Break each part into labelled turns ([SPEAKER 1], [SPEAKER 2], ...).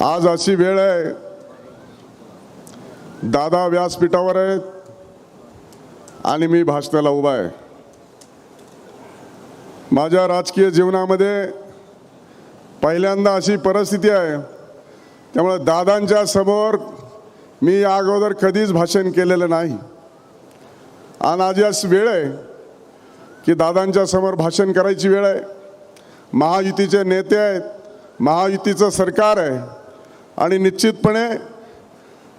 [SPEAKER 1] आज अशी वेळ आहे. दादा व्यासपीठावर आहेत आणि मी भाषणाला उभा आहे. माझ्या राजकीय जीवनामध्ये पहिल्यांदा अशी परिस्थिती आहे. त्यामुळे दादांच्या समोर मी या अगोदर कधीच भाषण केलेलं नाही. आणि आज अशी वेळ आहे की दादांच्या समोर भाषण करायची वेळ आहे. महायुतीचे नेते आहेत. महायुतीचं सरकार आहे. आणि निश्चितपणे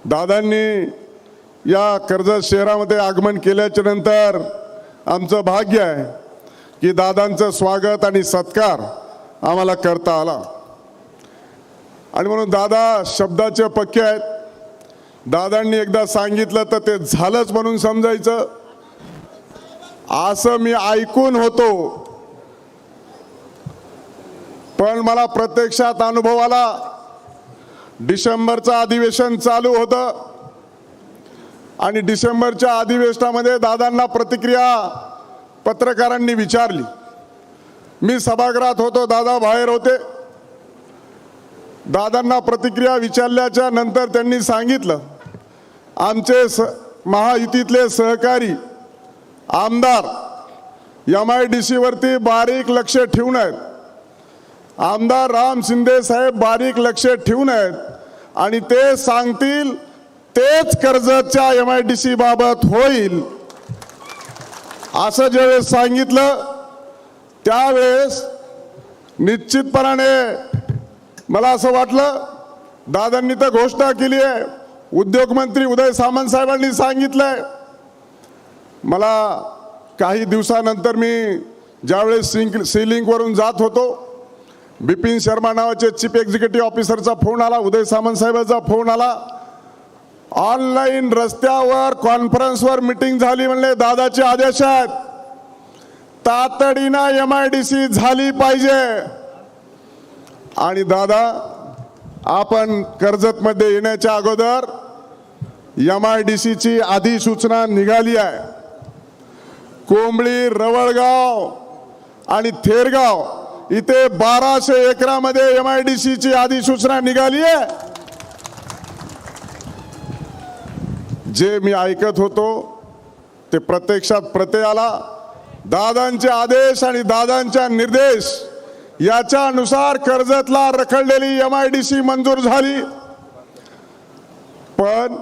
[SPEAKER 1] दादांनी या कर्जत शहरामध्ये आगमन केल्याच्यानंतर आमचं भाग्य आहे की दादांचं स्वागत आणि सत्कार आम्हाला करता आला. आणि म्हणून दादा शब्दाचे पक्के आहेत. दादांनी एकदा सांगितलं तर ते झालंच म्हणून समजायचं. असं मी ऐकून होतो. पण मला प्रत्यक्षात अनुभव आला. डिसेंबरचं अधिवेशन चालू होतं. आणि डिसेंबरच्या अधिवेशनामध्ये दादांना प्रतिक्रिया पत्रकारांनी विचारली. मी सभागृहात होतो दादा बाहेर होते. दादांना प्रतिक्रिया विचारल्याच्या नंतर त्यांनी सांगितलं आमचे स महायुतीतले सहकारी आमदार एम आय डी सीवरती बारीक लक्ष ठेवून आहेत. आमदार राम शिंदे साहेब बारीक लक्ष ठेवून आहेत आणि ते सांगतील तेच कर्जतच्या एम आय डी सी बाबत होईल. असं ज्यावेळेस सांगितलं त्यावेळेस निश्चितपणाने मला असं वाटलं दादांनी तर घोषणा केली आहे उद्योगमंत्री उदय सामंत साहेबांनी सांगितलंय. मला काही दिवसानंतर मी ज्यावेळेस सिंक सिलिंगवरून जात होतो बिपिन शर्मा नावाचे चीफ एक्झिक्युटिव्ह ऑफिसरचा फोन आला उदय सामंत साहेबांचा फोन आला. ऑनलाईन रस्त्यावर कॉन्फरन्सवर मिटिंग झाली म्हणले दादाचे आदेश आहेत. तातडीनं एम आय डी सी झाली पाहिजे. आणि दादा आपण कर्जतमध्ये येण्याच्या अगोदर एम आय डी सीची अधिसूचना निघाली आहे. कोंबळी रवळगाव आणि थेरगाव इथे बाराशे एकरामध्ये एम आय डी सी ची अधिसूचना निघाली आहे. जे मी ऐकत होतो ते प्रत्यक्षात प्रत्यय आला दादांचे आदेश आणि दादांच्या निर्देश याच्यानुसार कर्जतला रखडलेली एम आय डी सी मंजूर झाली. पण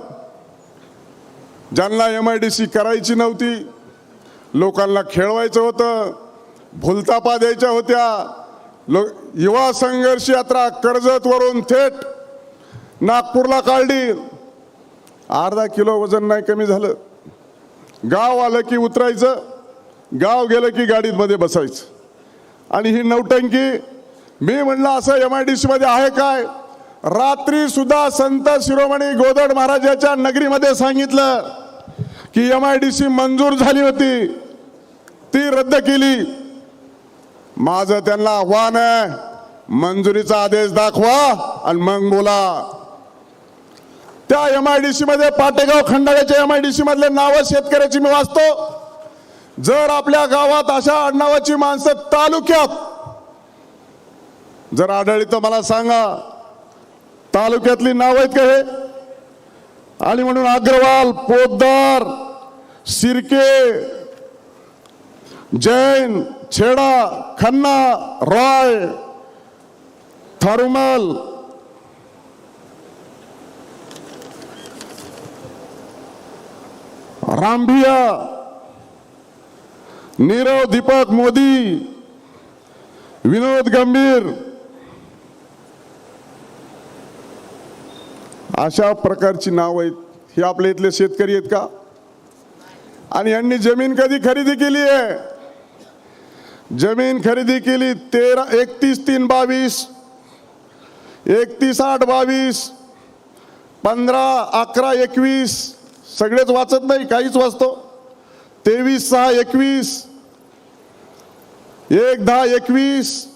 [SPEAKER 1] ज्यांना एम आय डी सी करायची नव्हती लोकांना खेळवायचं होतं भुलतापा द्यायच्या होत्या. लो युवा संघर्ष यात्रा कर्जतवरून थेट नागपूरला काढली. अर्धा किलो वजन नाही कमी झालं. गाव आलं की उतरायचं गाव गेलं की गाडीमध्ये बसायचं. आणि ही नौटंकी मी म्हणलं असं एम आय डी सी मध्ये आहे काय? रात्री सुद्धा संत शिरोमणी गोदड महाराजाच्या नगरीमध्ये सांगितलं की एम आय डी सी मंजूर झाली होती. ती रद्द केली. माझं त्यांना आव्हान आहे. मंजुरीचा आदेश दाखवा आणि मग बोला. त्या एम आय डी सी मध्ये पाटेगाव खंडाळ्याच्या एम आय डी सी मधले नाव शेतकऱ्याची मी वाचतो. जर आपल्या गावात अशा आडनावाची माणसं तालुक्यात जर आढळली तर मला सांगा तालुक्यातली नाव आहेत का हे? आणि म्हणून अग्रवाल पोद्दार सिरके जैन छेडा खन्ना रॉय थरुमल। रामभिया नीरव दीपक मोदी विनोद गंभीर। अशा प्रकारची नाव आहेत. हे आपल्या इथले शेतकरी आहेत का? आणि यांनी जमीन कधी खरेदी केली आहे? जमीन खरेदी केली तेरा एकतीस तीन बावीस. एकतीस आठ बावीस. पंधरा अकरा एकवीस. सगळेच वाचत नाही काहीच वाचतो. तेवीस सहा एकवीस. एक दहा एकवीस.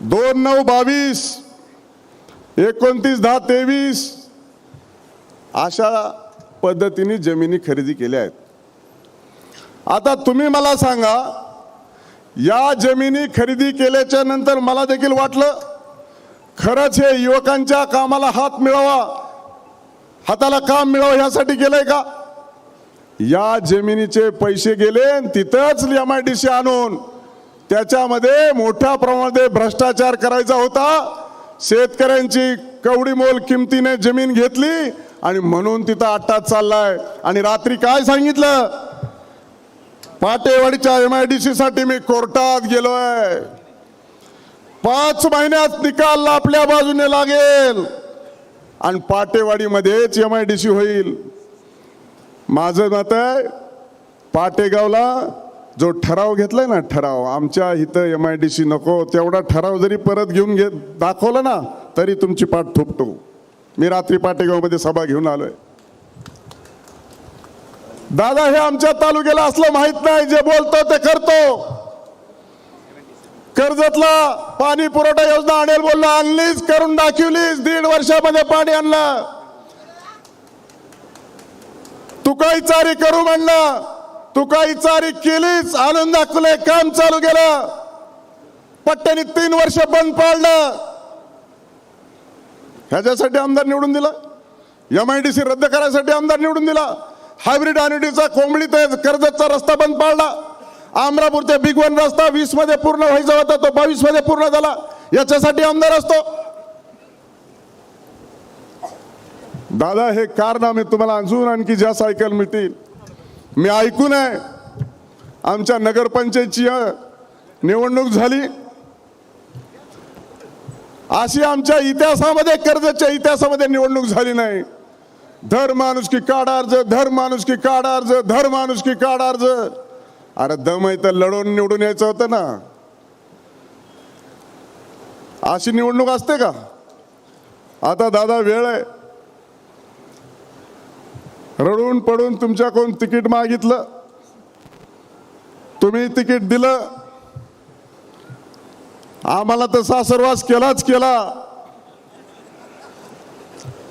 [SPEAKER 1] दोन नऊ बावीस. एकोणतीस दहा तेवीस. अशा पद्धतीने जमिनी खरेदी केल्या आहेत. आता तुम्ही मला सांगा या जमिनी खरेदी केल्याच्यानंतर मला देखील वाटलं खरंच हे युवकांच्या कामाला हात मिळावा हाताला काम मिळावं ह्यासाठी गेलंय का? या जमिनीचे पैसे गेले तिथंच एम आय डी सी आणून त्याच्यामध्ये मोठ्या प्रमाणामध्ये भ्रष्टाचार करायचा होता. शेतकऱ्यांची कवडी मोल किमतीने जमीन घेतली आणि म्हणून तिथं अट्टा चाललाय. आणि रात्री काय सांगितलं? पाटेवाडीच्या एम आय डी सी साठी मी कोर्टात गेलोय. पाच महिन्यात निकाल आपल्या बाजूने लागेल. आणि पाटेवाडीमध्येच एम आय डी सी होईल. माझं मत आहे पाटेगावला जो ठराव घेतलाय ना ठराव आमच्या इथं एम आय डी सी नको तेवढा ठराव जरी परत घेऊन घे दाखवला ना तरी तुमची पाठ थोपतो. मी रात्री पाटेगावमध्ये सभा घेऊन आलोय. दादा हे आमच्या तालुक्याला असलं माहीत नाही जे बोलतो ते करतो. कर्जतला पाणी पुरवठा योजना आणेल बोललो आणलीच करून दाखवलीच दीड वर्षामध्ये पाणी आणलं. तू काही चारी करू म्हणलं तू काही चारी केलीच आणून दाखवले काम चालू केलं. पट्ट्याने तीन वर्ष बंद पाडलं. ह्याच्यासाठी आमदार निवडून दिला. एम आय डी सी रद्द करायसाठी आमदार निवडून दिला. हायब्रिड अनिटीचा कोंबडी ते कर्जतचा रस्ता बंद पाडला अमरापूर बिग वन रस्ता वीसमध्ये पूर्ण व्हायचा होता तो बावीसमध्ये पूर्ण झाला. याच्यासाठी आमदार असतो. दादा हे कारनामे तुम्हाला अजून आणखी जास्त ऐकायला मिळतील. मी ऐकून आहे आमच्या नगरपंचायतची निवडणूक झाली. अशी आमच्या इतिहासामध्ये कर्जच्या इतिहासामध्ये निवडणूक झाली नाही. धर माणूस की काढ अर्ज धर माणूस की काढ अर्ज धर माणूस की काढ अर्ज. अरे दम आहे तर लढवून निवडून यायचं होतं ना. अशी निवडणूक असते का? आता दादा वेळ आहे. रडून पडून तुमच्याकडून तिकीट मागितलं. तुम्ही तिकीट दिलं. आम्हाला तर सासरवास केलाच केला.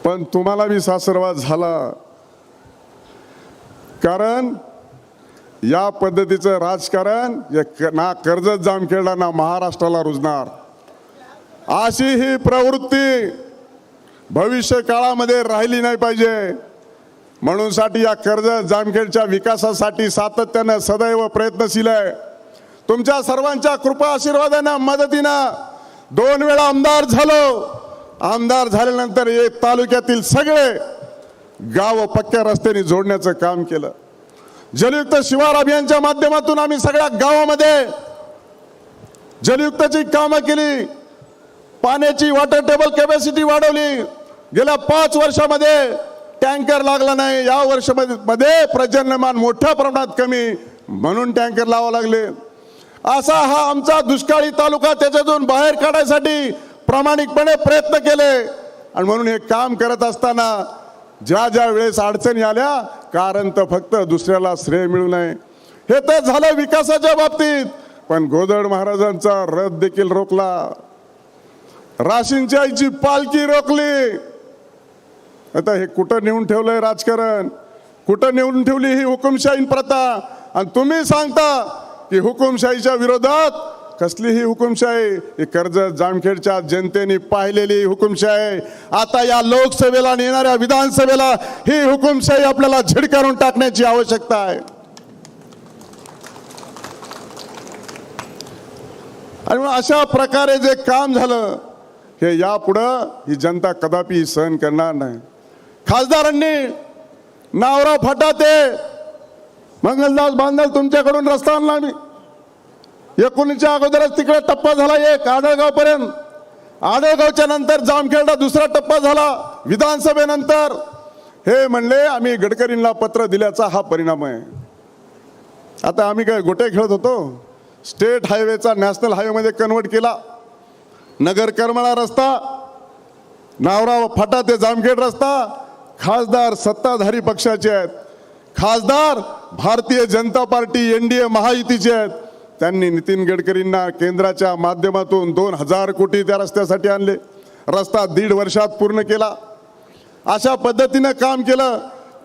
[SPEAKER 1] पण तुम्हाला बी सासरवास झाला. कारण या पद्धतीचं राजकारण ना कर्जत जामखेडला ना महाराष्ट्राला रुजणार. अशी ही प्रवृत्ती भविष्य काळामध्ये राहिली नाही पाहिजे. म्हणून साठी या कर्जत जामखेडच्या विकासासाठी सातत्यानं सदैव प्रयत्नशील आहे. तुमच्या सर्वांच्या कृपा आशीर्वादानं मदतीनं दोन वेळा आमदार झालो. आमदार झाल्यानंतर हे तालुक्यातील सगळे गाव पक्क्या रस्त्याने जोडण्याचं काम केलं. जलयुक्त शिवार अभियानच्या माध्यमातून आम्ही सगळ्या गावामध्ये जलयुक्ताची कामं केली. पाण्याची वॉटर टेबल कॅपॅसिटी वाढवली. गेल्या पाच वर्षामध्ये टँकर लागला नाही. या वर्षामध्ये मध्ये प्रजन्यमान मोठ्या प्रमाणात कमी म्हणून टँकर लावा लागले. असा हा आमचा दुष्काळी तालुका त्याच्यातून बाहेर काढायसाठी प्रामाणिकपणे प्रयत्न केले. आणि म्हणून हे काम करत असताना ज्या ज्या वेळेस अडचणी आल्या कारण तर फक्त दुसऱ्याला श्रेय मिळू नये. हे तर झालं विकासाच्या बाबतीत. पण गोदड महाराजांचा रथ देखील रोखला. राशींच्या आईची पालखी रोखली. आता हे कुठं नेऊन ठेवलंय राजकारण? कुठं नेऊन ठेवली ही हुकुमशाही प्रथा? आणि तुम्ही सांगता की हुकुमशाहीच्या विरोधात कसली ही हुकुमशाही ही कर्जत जामखेडच्या जनतेने पाहिलेली हुकुमशाही. आता या लोकसभेला आणि येणाऱ्या विधानसभेला ही हुकुमशाही आपल्याला झिडकारून टाकण्याची आवश्यकता आहे. आणि अशा प्रकारे जे काम झालं हे यापुढं ही जनता कदापि सहन करणार नाही. खासदारांनी नावरा फाटा ते मंगलदास बांधल तुमच्याकडून रस्ता आणला मी एकोणीसच्या अगोदरच तिकडे टप्पा झाला एक आडळगाव पर्यंत आडळगावच्या नंतर जामखेडला दुसरा टप्पा झाला विधानसभेनंतर. हे म्हणले आम्ही गडकरींना पत्र दिल्याचा हा परिणाम आहे. आता आम्ही काय गोटे खेळत होतो? स्टेट हायवेचा नॅशनल हायवेमध्ये कन्वर्ट केला. नगर करमाळा रस्ता नावरा फाटा ते जामखेड रस्ता खासदार सत्ताधारी पक्षाचे आहेत. खासदार Bharatiya Janata party N D A महायुतीचे आहेत. त्यांनी नितीन गडकरींना केंद्राच्या माध्यमातून दोन हजार कोटी त्या रस्त्यासाठी आणले. रस्ता दीड वर्षात पूर्ण केला. अशा पद्धतीनं काम केलं.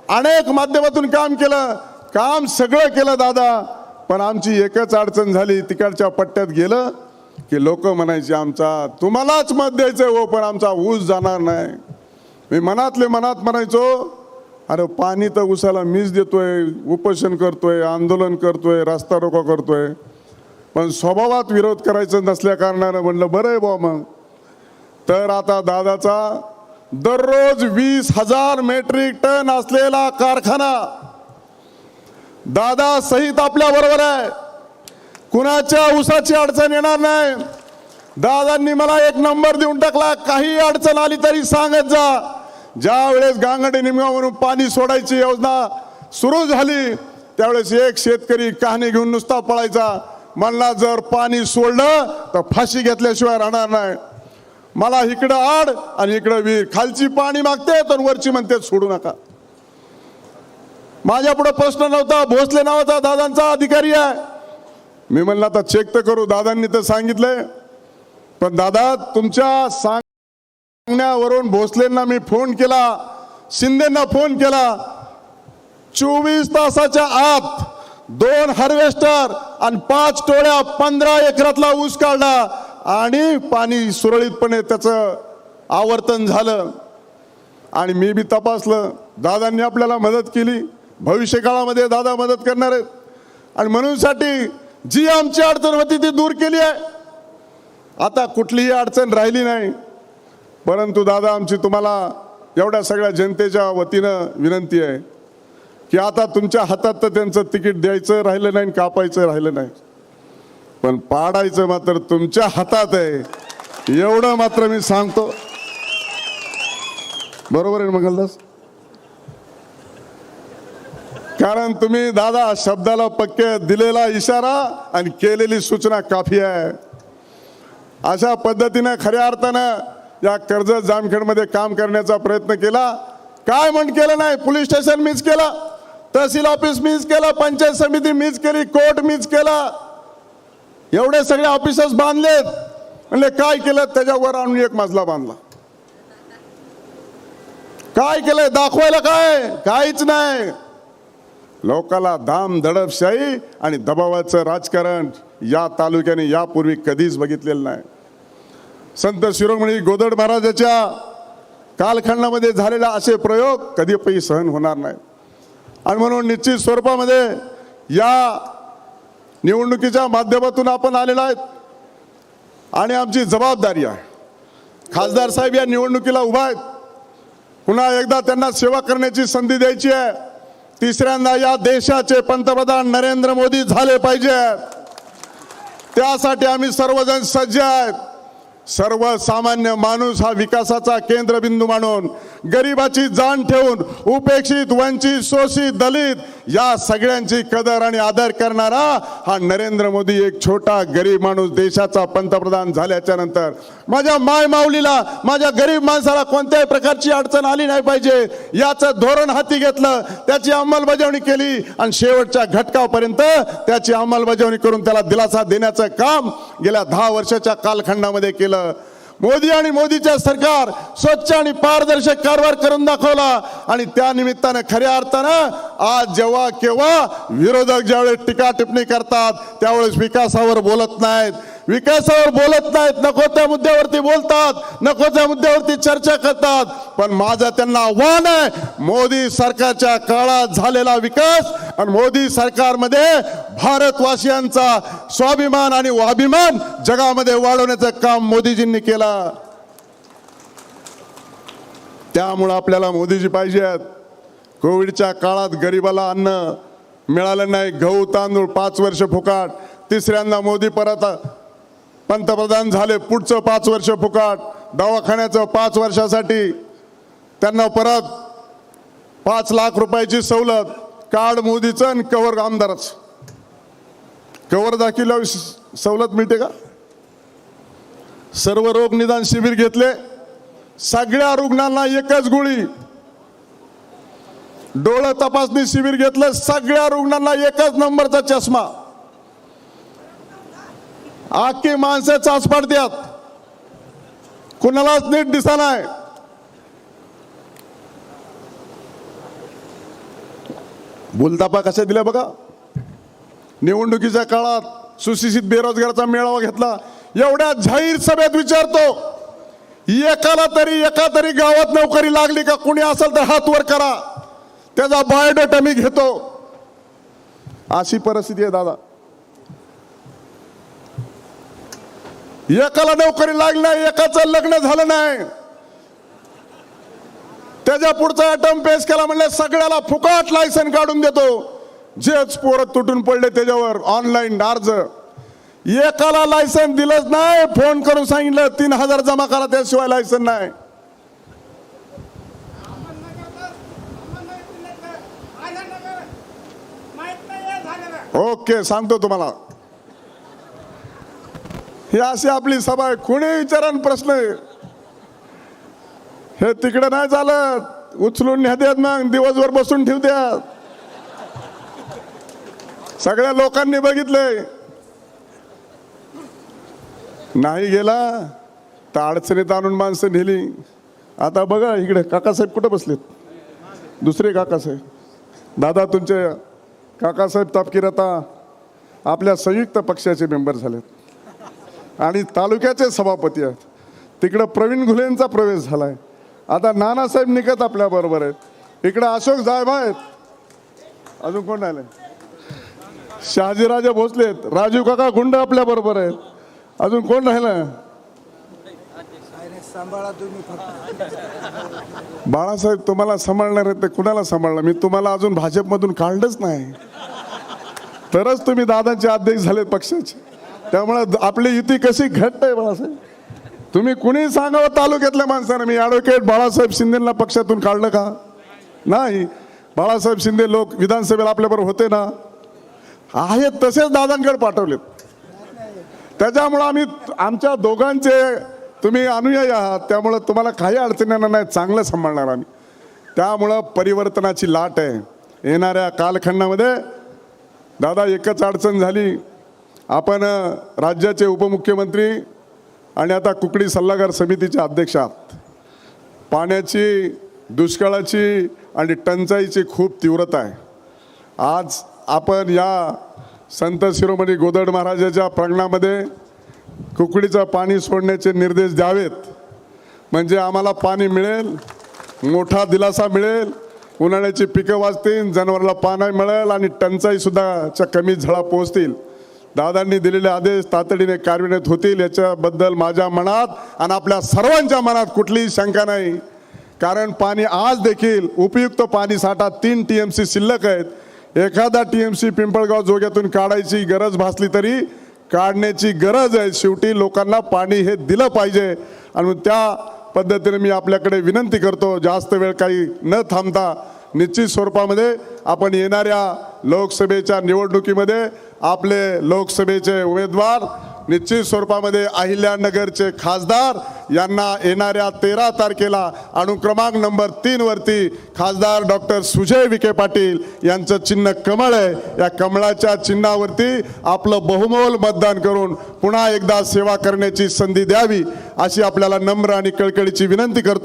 [SPEAKER 1] अनेक माध्यमातून काम केलं. काम सगळं केलं दादा. पण आमची एकच अडचण झाली. तिकडच्या पट्ट्यात गेलं की लोक म्हणायचे आमचा तुम्हालाच मत द्यायचं हो पण आमचा ऊस जाणार नाही. मी मनातले मनात म्हणायचो अरे पाणी तर उसाला मीच देतोय. उपोषण करतोय आंदोलन करतोय रस्ता रोको करतोय. पण स्वभावात विरोध करायचं नसल्या कारणानं म्हणलं बरं आहे बुवा मग. तर आता दादाचा दररोज वीस हजार मेट्रिक टन असलेला कारखाना दादा सहित आपल्या बरोबर आहे. कुणाच्या उसाची अडचण येणार नाही. दादांनी मला एक नंबर देऊन टाकला काही अडचण आली तरी सांगत जा. ज्या वेळेस गांगडे निमगावरून पाणी सोडायची योजना सुरू झाली त्यावेळेस एक शेतकरी कहाणी घेऊन नुसता पळायचा. म्हणला जर पाणी सोडलं तर फाशी घेतल्याशिवाय राहणार नाही. मला इकडं आड आणि इकडं वीर खालची पाणी मागते तर वरची म्हणते सोडू नका. माझ्या पुढे प्रश्न नव्हता. भोसले नावाचा दादांचा अधिकारी आहे. मी म्हणलं आता चेक तर करू. दादांनी तर सांगितलंय. पण दादा तुमच्या सांगण्यावरून भोसलेंना मी फोन केला. शिंदेना फोन केला. चोवीस तासाच्या आत दोन हार्वेस्टर आणि पाच टोळ्या पंधरा एकरातला ऊस काढला आणि पाणी सुरळीतपणे त्याचं आवर्तन झालं. आणि मी बी तपासलं. दादांनी आपल्याला मदत केली. भविष्य काळामध्ये दादा मदत करणार आहेत. आणि म्हणूनसाठी जी आमची अडचण होती ती दूर केली आहे. आता कुठलीही अडचण राहिली नाही. परंतु दादा आमची तुम्हाला एवढ्या सगळ्या जनतेच्या वतीनं विनंती आहे. की आता तुमच्या हातात तर त्यांचं तिकीट द्यायचं राहिलं नाही आणि कापायचं राहिलं नाही. पण पाडायचं मात्र तुमच्या हातात आहे. एवढं मात्र मी सांगतो. बरोबर आहे मंगलदास? कारण तुम्ही दादा शब्दाला पक्के दिलेला इशारा आणि केलेली सूचना काफी आहे. अशा पद्धतीनं खऱ्या अर्थानं या कर्जत जामखेडमध्ये काम करण्याचा प्रयत्न केला. काय म्हण केलं नाही? पोलीस स्टेशन मीच केलं. तहसील ऑफिस मीच केलं पंचायत समिती मीच केली कोर्ट मीच केला. एवढे सगळे ऑफिसर्स बांधलेत. म्हणले काय केलं? त्याच्यावर आणून एक मजला बांधला. काय केलंय? दाखवायला काय? काहीच नाही. लोकाला धाम दडपशाही आणि दबावाचं राजकारण या तालुक्याने यापूर्वी कधीच बघितलेलं नाही. संत शिरोमणी गोदड महाराजाच्या कालखंडामध्ये झालेला असे प्रयोग कधीपही सहन होणार नाही. आणि म्हणून निश्चित स्वरूपामध्ये या निवडणुकीच्या माध्यमातून आपण आलेलो आहेत. आणि आमची जबाबदारी आहे. खासदार साहेब या निवडणुकीला उभा आहेत. पुन्हा एकदा त्यांना सेवा करण्याची संधी द्यायची आहे. तिसऱ्यांदा या देशाचे पंतप्रधान नरेंद्र मोदी झाले पाहिजे. त्यासाठी आम्ही सर्वजण सज्ज आहेत. सर्वसामान्य माणूस हा विकासाचा केंद्रबिंदू मानून गरिबाची जाण ठेवून उपेक्षित वंचित शोषित दलित या सगळ्यांची कदर आणि आदर करणारा हा नरेंद्र मोदी एक छोटा गरीब माणूस देशाचा पंतप्रधान झाल्याच्यानंतर. माझ्या माय माऊलीला माझ्या गरीब माणसाला कोणत्याही प्रकारची अडचण आली नाही पाहिजे. याचं धोरण हाती घेतलं त्याची अंमलबजावणी केली आणि शेवटच्या घटकापर्यंत त्याची अंमलबजावणी करून त्याला दिलासा देण्याचं काम गेल्या दहा वर्षाच्या कालखंडामध्ये केलं. मोदी आणि मोदीच्या सरकार स्वच्छ आणि पारदर्शक कारभार करून दाखवला. आणि त्या निमित्तानं खऱ्या अर्थानं आज जेव्हा केव्हा विरोधक ज्यावेळेस टीका टिप्पणी करतात त्यावेळेस विकासावर बोलत नाहीत. विकासावर बोलत नाहीत नको त्या मुद्द्यावरती बोलतात नको त्या मुद्द्यावरती चर्चा करतात. पण माझं त्यांना आव्हान आहे मोदी सरकारच्या काळात झालेला विकास आणि मोदी सरकारमध्ये भारतवासियांचा स्वाभिमान आणि स्वाभिमान जगामध्ये वाढवण्याचं काम मोदीजींनी केलं. त्यामुळं आपल्याला मोदीजी पाहिजे आहेत. कोविडच्या काळात गरिबाला अन्न मिळालं नाही गहू तांदूळ पाच वर्ष फुकाट तिसऱ्यांदा मोदी परत पंतप्रधान झाले पुढचं पाच वर्ष फुकाट. दवाखान्याचं पाच वर्षासाठी त्यांना परत पाच लाख रुपयाची सवलत कार्ड मोदीचं आणि कवर आमदारच. कवर दाखिल्यावर सवलत मिळते का? सर्व रोग निदान शिबिर घेतले. सगळ्या रुग्णांना एकच गोळी. डोळं तपासणी शिबिर घेतलं. सगळ्या रुग्णांना एकच नंबरचा चष्मा. आखी माणसं चाच पाडत्यात. कुणालाच नीट दिसा नाही. कसे कशा दिल्या बघा? निवडणुकीच्या काळात सुशिक्षित बेरोजगाराचा मेळावा घेतला. एवढ्या जाहीर सभेत विचारतो एकाला तरी एका तरी गावात नोकरी लागली का? कुणी असेल तर हात वर करा. त्याचा बायोडेटा मी घेतो. अशी परिस्थिती आहे दादा. एकाला नोकरी लागली नाही एकाचं लग्न झालं नाही. त्याच्या पुढचा अटम पेश केला म्हणले सगळ्याला फुकाट लायसन काढून देतो. जेच पोरं तुटून पडले त्याच्यावर ऑनलाईन अर्ज एकाला लायसन दिलंच नाही फोन करून सांगितलं तीन हजार जमा करा त्याशिवाय लायसन नाही. ओके सांगतो तुम्हाला. ही अशी आपली सभा आहे. कोणी विचारण प्रश्न आहे? हे तिकडे नाही चालत. उचलून न्याद्यात मग. दिवसभर बसून ठेवत्यात सगळ्या लोकांनी बघितलंय. नाही गेला तर अडचणीत आणून माणसं नेली. आता बघा इकडे काकासाहेब कुठं बसलेत? दुसरे काकासाहेब. दादा तुमचे काकासाहेब तापकीर आता आपल्या संयुक्त पक्षाचे मेंबर झालेत. आणि तालुक्याचे सभापती आहेत. तिकडं प्रवीण घुलेंचा प्रवेश झाला आहे आता नानासाहेब निकत आपल्याबरोबर आहेत. इकडं अशोक जायब आहेत. अजून कोण आले शहाजीराजे आहेत. राजीव काका गुंड आपल्याबरोबर आहेत. अजून कोण राहिलं बाळासाहेब तुम्हाला सांभाळणार आहेत ते कुणाला सांभाळणार? मी तुम्हाला अजून भाजपमधून काढलंच नाही. तरच तुम्ही दादांचे अध्यक्ष झालेत पक्षाचे. त्यामुळे आपली युती कशी घट्ट आहे बाळासाहेब? तुम्ही कुणी सांगावं तालुक्यातल्या माणसानं मी ॲडव्होकेट बाळासाहेब शिंदेना पक्षातून काढलं का? नाही. बाळासाहेब शिंदे लोक विधानसभेला आपल्याबरोबर होते ना? आहेत तसेच दादांकडे पाठवलेत. त्याच्यामुळं आम्ही आमच्या दोघांचे तुम्ही अनुयायी आहात त्यामुळं तुम्हाला काही अडचणी नाही चांगलं सांभाळणार आम्ही. त्यामुळं परिवर्तनाची लाट आहे. येणाऱ्या कालखंडामध्ये दादा एकच अडचण झाली. आपण राज्याचे उपमुख्यमंत्री आणि आता कुकडी सल्लागार समितीचे अध्यक्ष आहात. पाण्याची दुष्काळाची आणि टंचाईची खूप तीव्रता आहे. आज आपण या संत शिरोमणी गोदड महाराजाच्या प्रांगणामध्ये कुकडीचं पाणी सोडण्याचे निर्देश द्यावेत. म्हणजे आम्हाला पाणी मिळेल मोठा दिलासा मिळेल उन्हाळ्याची पिकं वाचतील जनावराला पाणी मिळेल आणि टंचाईसुद्धा च्या कमी झळा पोहोचतील. दादांनी दिलेले आदेश तातडीने कार्यान्वित होतील याच्याबद्दल माझ्या मनात आणि आपल्या सर्वांच्या मनात कुठलीही शंका नाही. कारण पाणी आज देखील उपयुक्त पाणी साठा तीन टी एम सी शिल्लक आहेत. एखादा टी एम सी पिंपळगाव जोग्यातून काढायची गरज भासली तरी काढण्याची गरज आहे. शेवटी लोकांना पाणी हे दिलं पाहिजे. आणि त्या पद्धतीने मी आपल्याकडे विनंती करतो जास्त वेळ काही न थांबता निश्चित स्वरूपामध्ये आपण येणाऱ्या लोकसभेच्या निवडणुकीमध्ये आपले लोकसभेचे उमेदवार निश्चित स्वरूपामध्ये अहिल्यानगरचे खासदार यांना येणाऱ्या तेरा तारखेला अनुक्रमांक नंबर तीनवरती खासदार डॉक्टर सुजय विखे पाटील यांचं चिन्ह कमळ आहे. या कमळाच्या चिन्हावरती आपलं बहुमोल मतदान करून पुन्हा एकदा सेवा करण्याची संधी द्यावी अशी आपल्याला नम्र आणि कळकळीची विनंती करतो.